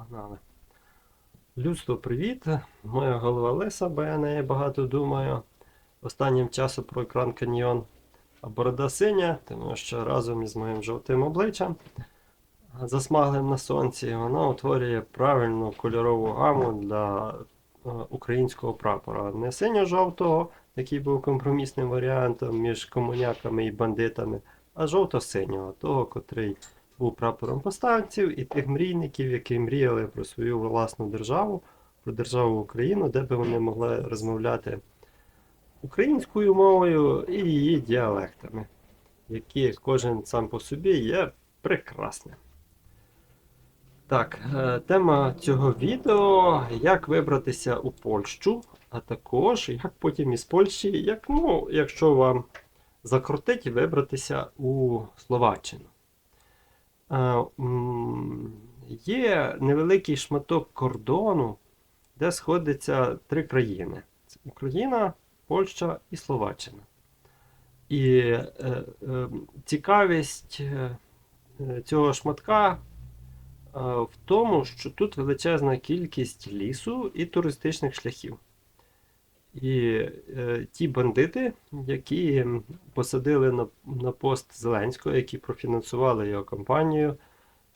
Погнали. Людство, привіт! Моя голова Лиса, бо я неї багато думаю. Останнім часом про екран каньйон. А борода синя, тому що разом із моїм жовтим обличчям, засмаглим на сонці, вона утворює правильну кольорову гаму для е, українського прапора. Не синьо-жовтого, який був компромісним варіантом між комуняками і бандитами, а жовто-синього, того, котрий був прапором повстанців і тих мрійників, які мріяли про свою власну державу, про державу Україну, де би вони могли розмовляти українською мовою і її діалектами, які кожен сам по собі є прекрасним. Так, е, тема цього відео як вибратися у Польщу, а також як потім із Польщі, як, ну, якщо вам закрутить, вибратися у Словаччину. Є невеликий шматок кордону, де сходяться три країни: Це Україна, Польща і Словаччина. І е, е, цікавість е, е, цього шматка е, в тому, що тут величезна кількість лісу і туристичних шляхів. І е, ті бандити, які посадили на, на пост Зеленського, які профінансували його кампанію,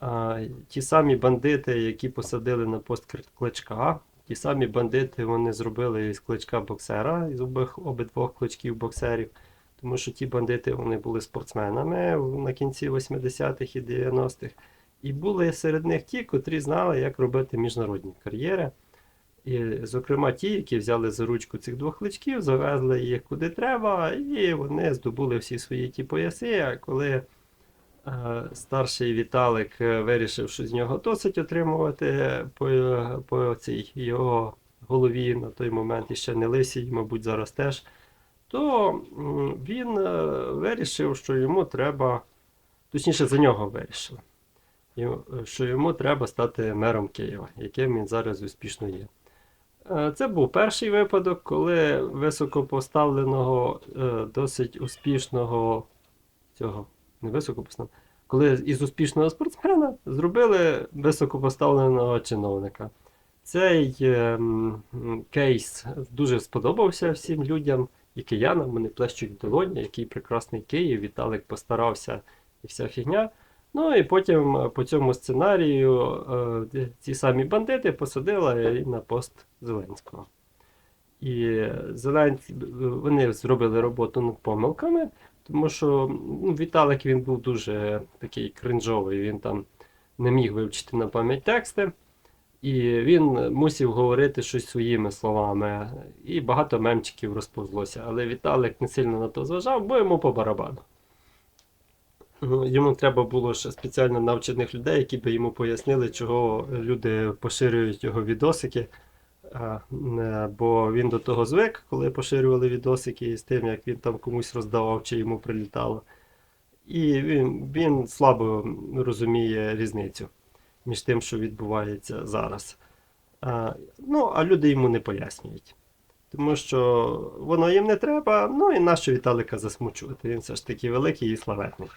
а, ті самі бандити, які посадили на пост Кличка, ті самі бандити вони зробили із кличка боксера, із обидвох кличків боксерів. Тому що ті бандити вони були спортсменами на кінці 80-х і 90-х. І були серед них ті, котрі знали, як робити міжнародні кар'єри. І, зокрема, ті, які взяли за ручку цих двох кличків, завезли їх куди треба, і вони здобули всі свої ті пояси. А коли е, старший Віталик вирішив, що з нього досить отримувати по, по цій його голові на той момент і ще не лисій, мабуть, зараз теж, то він е, вирішив, що йому треба, точніше, за нього вирішили, що йому треба стати мером Києва, яким він зараз успішно є. Е, Це був перший випадок, коли високопоставленого, е, досить успішного цього, не високопоставленого, коли із успішного спортсмена зробили високопоставленого чиновника. Цей е, кейс дуже сподобався всім людям і киянам. Вони плещуть долоні, який прекрасний Київ, Віталик постарався і вся фігня. Ну і потім е, по цьому сценарію е, ці самі бандити посадили на пост Зеленського. І Зеленський, вони зробили роботу над помилками, тому що ну, Віталик він був дуже такий кринжовий, він там не міг вивчити на пам'ять тексти. І він мусив говорити щось своїми словами. І багато мемчиків розповзлося. Але Віталик не сильно на то зважав, бо йому по барабану. Йому треба було ще спеціально навчених людей, які би йому пояснили, чого люди поширюють його відосики. Бо він до того звик, коли поширювали відосики з тим, як він там комусь роздавав чи йому прилітало. І він, він слабо розуміє різницю між тим, що відбувається зараз. А, ну, а люди йому не пояснюють. Тому що воно їм не треба, ну і нащо Віталика засмучувати. Він все ж таки великий і славетний.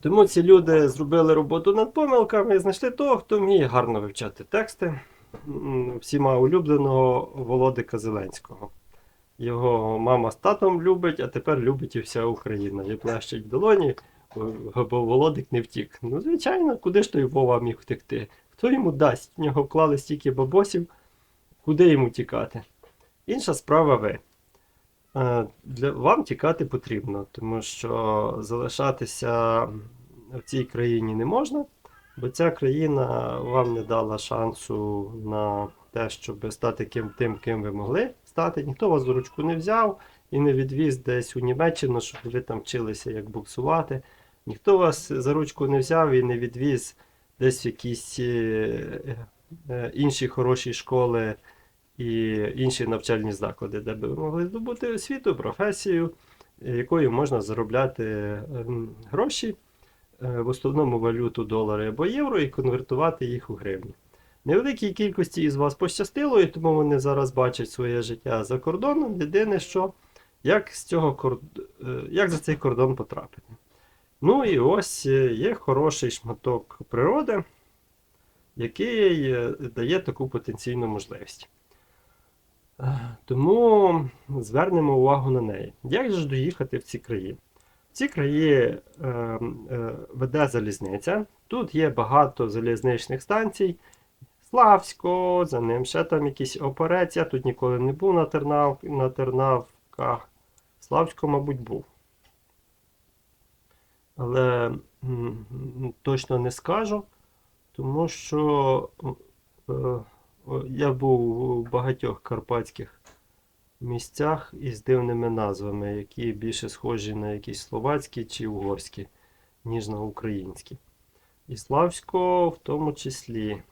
Тому ці люди зробили роботу над помилками і знайшли того, хто вміє гарно вивчати тексти всіма улюбленого Володика Зеленського. Його мама з татом любить, а тепер любить і вся Україна. І плещуть в долоні, бо Володик не втік. Ну, звичайно, куди ж той Вова міг втекти? Хто йому дасть? В нього вклали стільки бабосів, куди йому тікати? Інша справа ви. Е, Для вам тікати потрібно, тому що залишатися в цій країні не можна, бо ця країна вам не дала шансу на те, щоб стати ким, тим, ким ви могли стати. Ніхто вас за ручку не взяв і не відвіз десь у Німеччину, щоб ви там вчилися, як буксувати. Ніхто вас за ручку не взяв і не відвіз десь в якісь е, е, інші хороші школи і інші навчальні заклади, де би ви могли здобути освіту, професію, якою можна заробляти ем, гроші, е, в основному валюту долари або євро, і конвертувати їх у гривні. Невеликій кількості із вас пощастило, і тому вони зараз бачать своє життя за кордоном. Єдине, що як, з цього корд- е, як за цей кордон потрапити. Ну і ось е, є хороший шматок природи, який дає таку потенційну можливість. Тому звернемо увагу на неї. Як же доїхати в ці краї? В ці краї е, е, веде залізниця. Тут є багато залізничних станцій. Славсько, за ним ще там якісь оперець. Я тут ніколи не був на, Тернав, на Тернавках. Славсько, мабуть, був. Але м, точно не скажу, тому що е, я був у багатьох карпатських місцях із дивними назвами, які більше схожі на якісь словацькі чи угорські, ніж на українські. І Славсько в тому числі.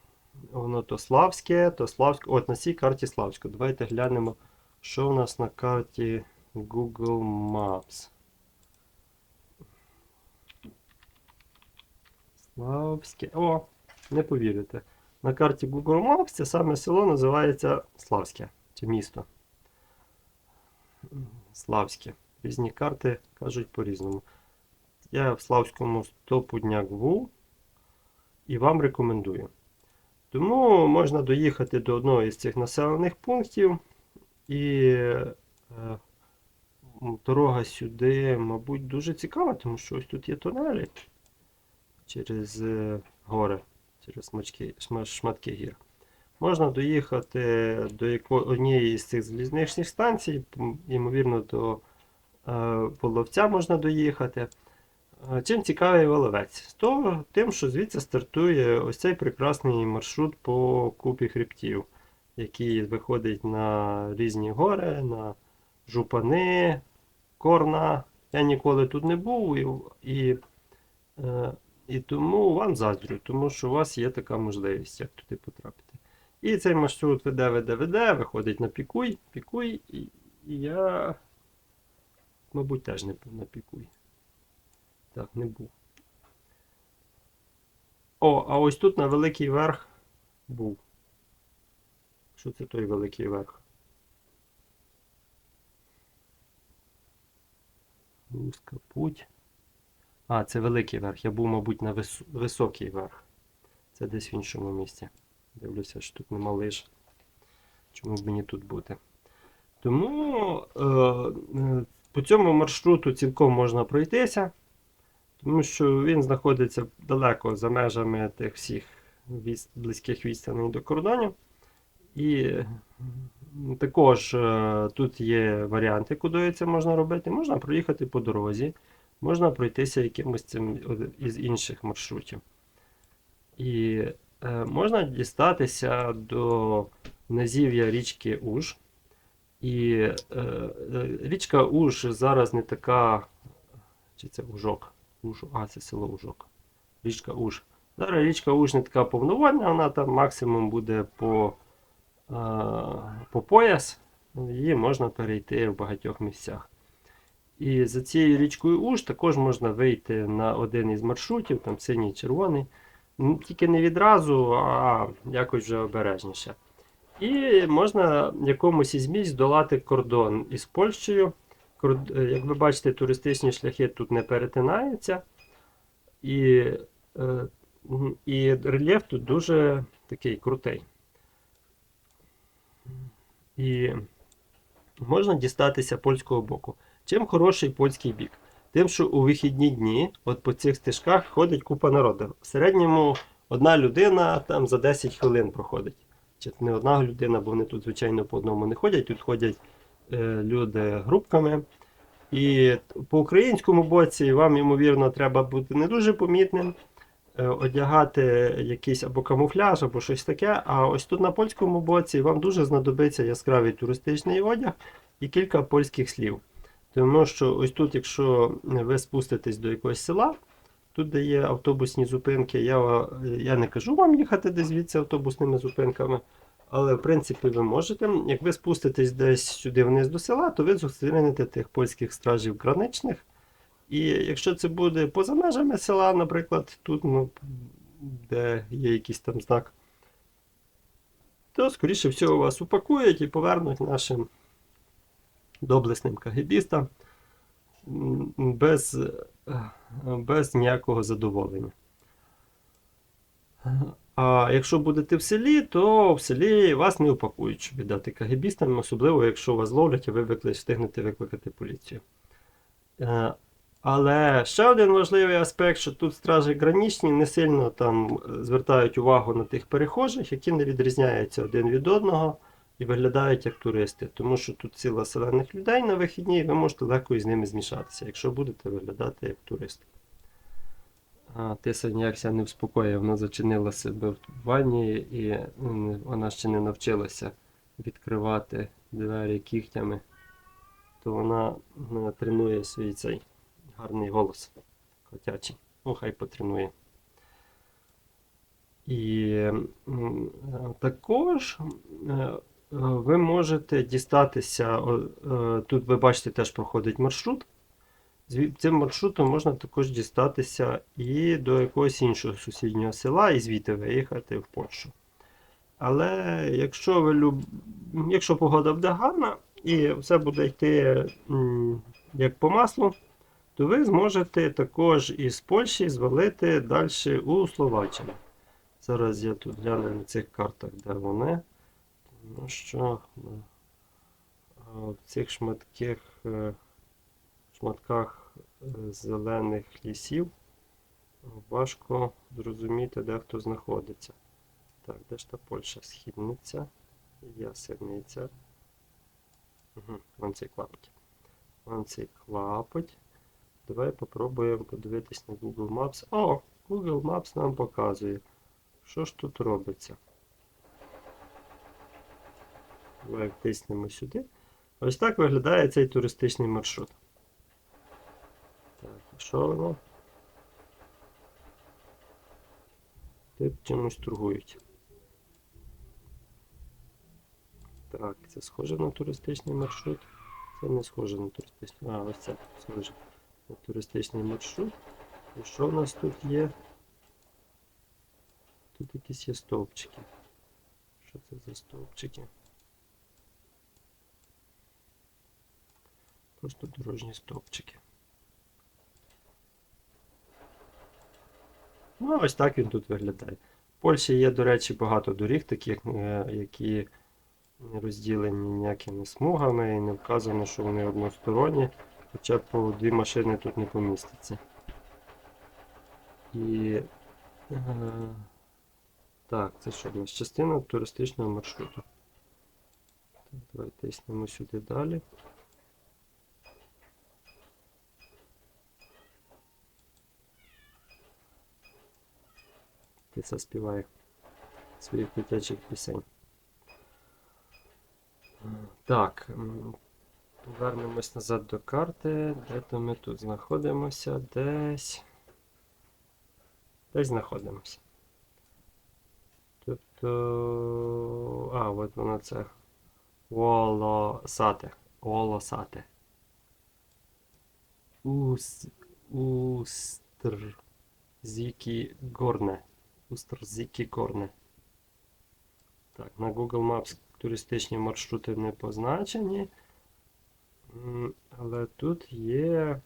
Воно то Славське, то Славське. От на цій карті Славсько. Давайте глянемо, що у нас на карті Google Maps. Славське. О, не повірите. На карті Google Maps це саме село називається Славське. Чи місто. Славське. Різні карти кажуть по-різному. Я в Славському стопудняк був і вам рекомендую. Тому можна доїхати до одного із цих населених пунктів, і е, дорога сюди, мабуть, дуже цікава, тому що ось тут є тунелі через е, гори, через смачки, шматки гір. Можна доїхати до однієї з цих залізничних станцій, ймовірно, до е, Воловця можна доїхати. Е, Чим цікавий Воловець? То тим, що звідси стартує ось цей прекрасний маршрут по купі хребтів, який виходить на різні гори, на жупани, корна. Я ніколи тут не був і, і, е, і тому вам заздрю, тому що у вас є така можливість, як туди потрапити. І цей маршрут веде, веде, веде, виходить на пікуй, пікуй, і, я, мабуть, теж не був на пікуй. Так, не був. О, а ось тут на великий верх був. Що це той великий верх? Руска путь. А, це великий верх. Я був, мабуть, на вис... високий верх. Це десь в іншому місці. Дивлюся, що тут нема лиж. Чому б мені тут бути? Тому е, е, по цьому маршруту цілком можна пройтися. Тому що він знаходиться далеко за межами тих всіх близьких відстаней до кордонів. І також е, тут є варіанти, куди це можна робити. Можна проїхати по дорозі, можна пройтися якимось цим із інших маршрутів. І е, можна дістатися до низів'я річки Уж. І е, е, річка Уж зараз не така. Чи це Ужок? Уж, а, це село Ужок. Річка Уж. Зараз річка Уж не така повноводна, вона там максимум буде по, а, по пояс. Її можна перейти в багатьох місцях. І за цією річкою Уж також можна вийти на один із маршрутів, там синій червоний. Тільки не відразу, а якось вже обережніше. І можна якомусь із місць долати кордон із Польщею. Е, Як ви бачите, туристичні шляхи тут не перетинаються. І, е, і рельєф тут дуже такий крутий. І можна дістатися польського боку. Чим хороший польський бік? Тим, що у вихідні дні, от по цих стежках ходить купа народу. В середньому одна людина там за 10 хвилин проходить. Чи не одна людина, бо вони тут, звичайно, по одному не ходять. Тут ходять е, люди групками. І по українському боці вам, ймовірно, треба бути не дуже помітним, е, одягати якийсь або камуфляж, або щось таке. А ось тут на польському боці вам дуже знадобиться яскравий туристичний одяг і кілька польських слів. Тому що ось тут, якщо ви спуститесь до якогось села, тут де є автобусні зупинки, я, я не кажу вам їхати десь звідси автобусними зупинками. Але в принципі ви можете. Як ви спуститесь десь сюди вниз до села, то ви зустрінете тих польських стражів граничних. І якщо це буде поза межами села, наприклад, тут, ну, де є якийсь там знак, то, скоріше всього, вас упакують і повернуть нашим доблесним кагебістам без, е, без ніякого задоволення. А якщо будете в селі, то в селі вас не упакують, щоб віддати кагебістам, особливо якщо вас ловлять, і ви встигнете викликати поліцію. Е, Але ще один важливий аспект, що тут стражі гранічні не сильно там е, звертають увагу на тих перехожих, які не відрізняються один від одного і виглядають як туристи. Тому що тут ціла селених людей на вихідні, і ви можете легко із ними змішатися, якщо будете виглядати як турист. А, Тиса ніякся не вспокоює, вона зачинила себе в ванні і вона ще не навчилася відкривати двері кігтями, то вона тренує свій цей гарний голос котячий. Ну, хай потренує. І також е, ви можете дістатися. е, Тут ви бачите, теж проходить маршрут. Цим маршрутом можна також дістатися і до якогось іншого сусіднього села, і звідти виїхати в Польщу. Але якщо ви люб... якщо погода буде гарна і все буде йти як по маслу, то ви зможете також із Польщі звалити далі у Словаччину. Зараз я тут гляну на цих картах, де вони. Тому що ну, в цих шматких, е, шматках е, зелених лісів важко зрозуміти, де хто знаходиться. Так, де ж та Польща? Східниця, Ясениця. Угу, вон цей клапоть. Вон цей клапоть. Давай попробуємо подивитись на Google Maps. О, Google Maps нам показує. Що ж тут робиться? Давай втиснемо сюди. Ось так виглядає цей туристичний маршрут. Так, що воно? Тут чимось торгують. Так, це схоже на туристичний маршрут. Це не схоже на туристичний. А, ось це схоже на туристичний маршрут. І що в нас тут є? Тут якісь є стовпчики. Що це за стовпчики? Просто дорожні стовпчики. Ну, ось так він тут виглядає. В Польщі є, до речі, багато доріг, таких, е, які не розділені ніякими смугами і не вказано, що вони односторонні, хоча по дві машини тут не поміститься. І. Е, так, це що в нас? Частина туристичного маршруту. Так, давай тиснемо сюди далі. Ти заспіває своїх дитячих пісень. Так, повернемось назад до карти. Де то ми тут знаходимося? Десь. Десь знаходимося. Тобто. А, от воно це. Волосате. Волосате. Ус... Устр... Зікі Горне. Устр-Зікі Горне. Так, на Google Maps туристичні маршрути не позначені. Але тут є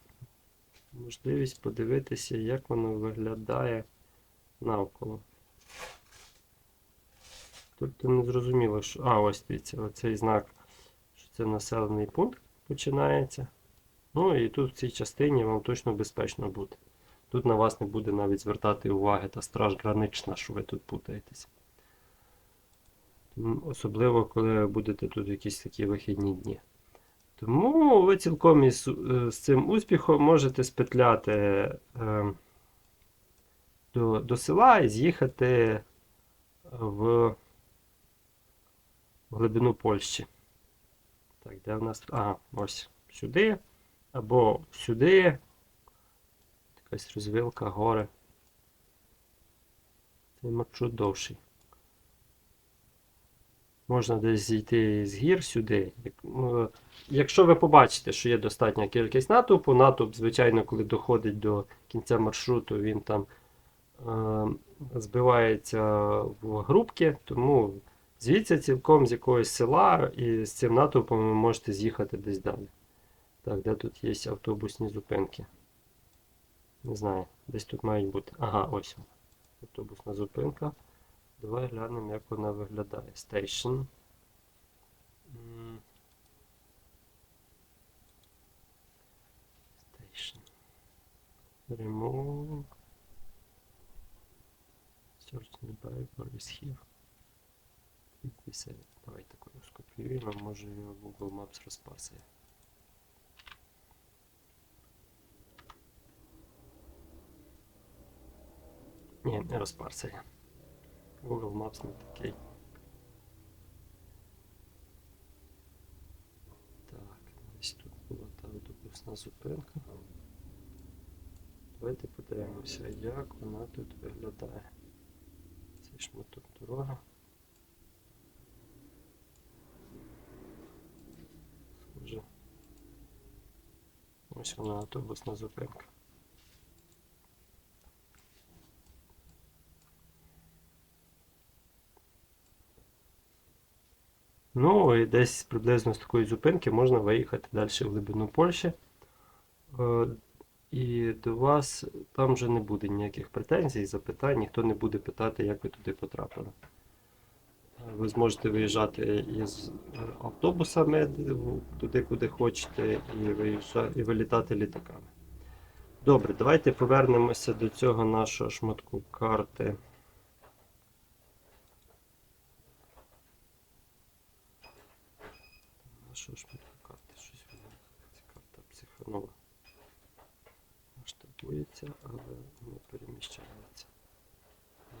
можливість подивитися, як воно виглядає навколо. Тобто не зрозуміло, що. А, ось дивіться, оцей знак, що це населений пункт починається. Ну і тут в цій частині вам точно безпечно бути. Тут на вас не буде навіть звертати уваги та страж гранична, що ви тут путаєтесь. Особливо, коли ви будете тут якісь такі вихідні дні. Тому ви цілком із, е, з цим успіхом можете спетляти е, до, до села і з'їхати в глибину Польщі. Так, де в нас? Ага, ось сюди. Або сюди. Якась розвилка, гори. Цей маршрут довший. Можна десь зійти з гір сюди. Ну, Якщо ви побачите, що є достатня кількість натовпу, натовп, звичайно, коли доходить до кінця маршруту, він там е, збивається в групки, тому звідси цілком з якогось села і з цим натовпом ви можете з'їхати десь далі. Так, де тут є автобусні зупинки? Не знаю, десь тут мають бути. Ага, ось. Автобусна зупинка. Давай глянемо, як вона виглядає. Station. Station. Remove. Search nearby or is here. If we save it. Давай таку скопіюємо, може його Google Maps розпасує. Ні, не розпарсує. Google Maps не такий. Так, десь тут була та автобусна зупинка. Давайте подивимося, як вона тут виглядає. Цей шматок дороги. Схоже. Ось вона автобусна зупинка. Ну і десь приблизно з такої зупинки можна виїхати далі в глибину Польщі. Е, І до вас там вже не буде ніяких претензій, запитань, ніхто не буде питати, як ви туди потрапили. Е, Ви зможете виїжджати із е, автобусами туди, куди хочете, і, виїжджа... і вилітати літаками. Добре, давайте повернемося до цього нашого шматку карти. Нашого шматку карти. Щось вона ця карта психанула. Масштабується, але не переміщається.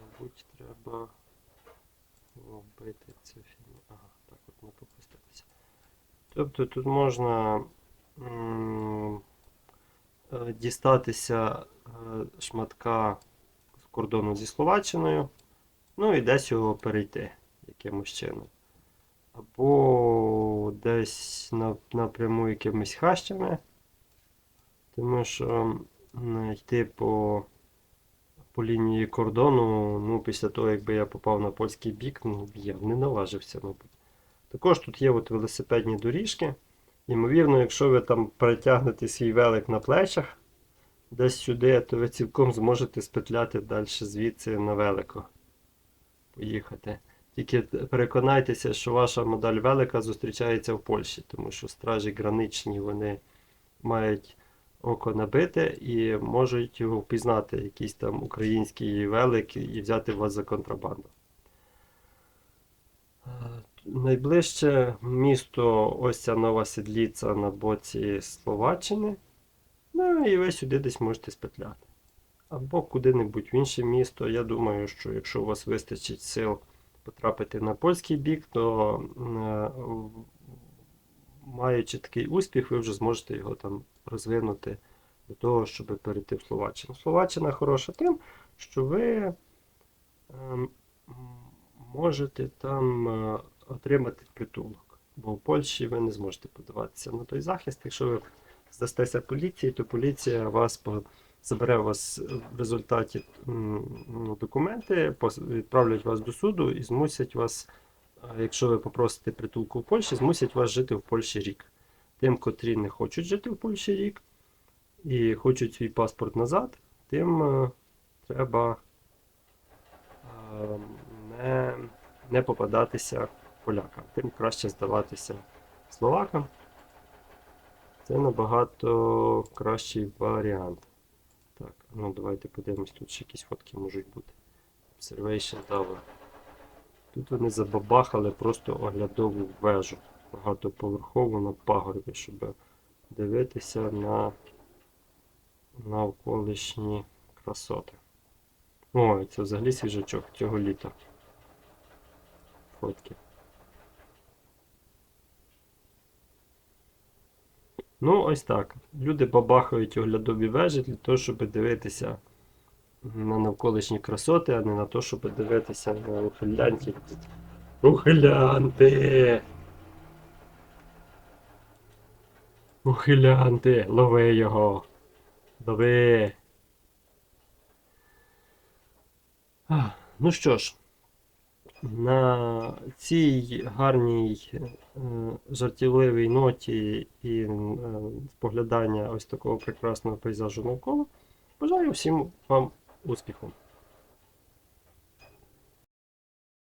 Мабуть, треба вбити цю фігню. Ага, так от не попуститися. Тобто тут можна е, дістатися е, шматка з кордону зі Словаччиною, ну і десь його перейти якимось чином. Або десь напряму якимись хащами. Тому що йти по, по лінії кордону, ну, після того, якби я попав на польський бік, ну, я не наважився, мабуть. Також тут є от велосипедні доріжки. Ймовірно, якщо ви там перетягнете свій велик на плечах десь сюди, то ви цілком зможете спетляти далі звідси на велико. Поїхати. Тільки переконайтеся, що ваша модель велика зустрічається в Польщі, тому що стражі граничні вони мають око набите і можуть його впізнати, якийсь там український велик, і взяти вас за контрабанду. Е, Найближче місто ось ця нова Седліца на боці Словаччини. Ну і ви сюди десь можете спетляти. Або куди-небудь в інше місто. Я думаю, що якщо у вас вистачить сил потрапити на польський бік, то е, маючи такий успіх, ви вже зможете його там розвинути до того, щоб перейти в Словаччину. Словаччина хороша тим, що ви ем, можете там е, отримати притулок. Бо в Польщі ви не зможете подаватися на той захист. Якщо ви здастеся поліції, то поліція вас по- забере вас в результаті ну, документи, відправлять вас до суду і змусять вас, е, якщо ви попросите притулку в Польщі, змусять вас жити в Польщі рік. Тим, котрі не хочуть жити в Польщі рік і хочуть свій паспорт назад, тим е, треба е, не, не попадатися полякам, тим краще здаватися словакам. Це набагато кращий варіант. Так, ну давайте подивимось, тут ще якісь фотки можуть бути. Observation Tower. Тут вони забабахали просто оглядову вежу. Багатоповерхову на пагорбі, щоб дивитися на навколишні красоти. Ой, це взагалі свіжачок цього літа. Фотки. Ну, ось так. Люди бабахають оглядові вежі для того, щоб дивитися на навколишні красоти, а не на те, щоб дивитися на ухилянтів. Ухилянти! Ухилянти! Лови його! Лови! А, Ну що ж, на цій гарній е, жартівливій ноті і е, споглядання ось такого прекрасного пейзажу навколо. Бажаю всім вам успіху!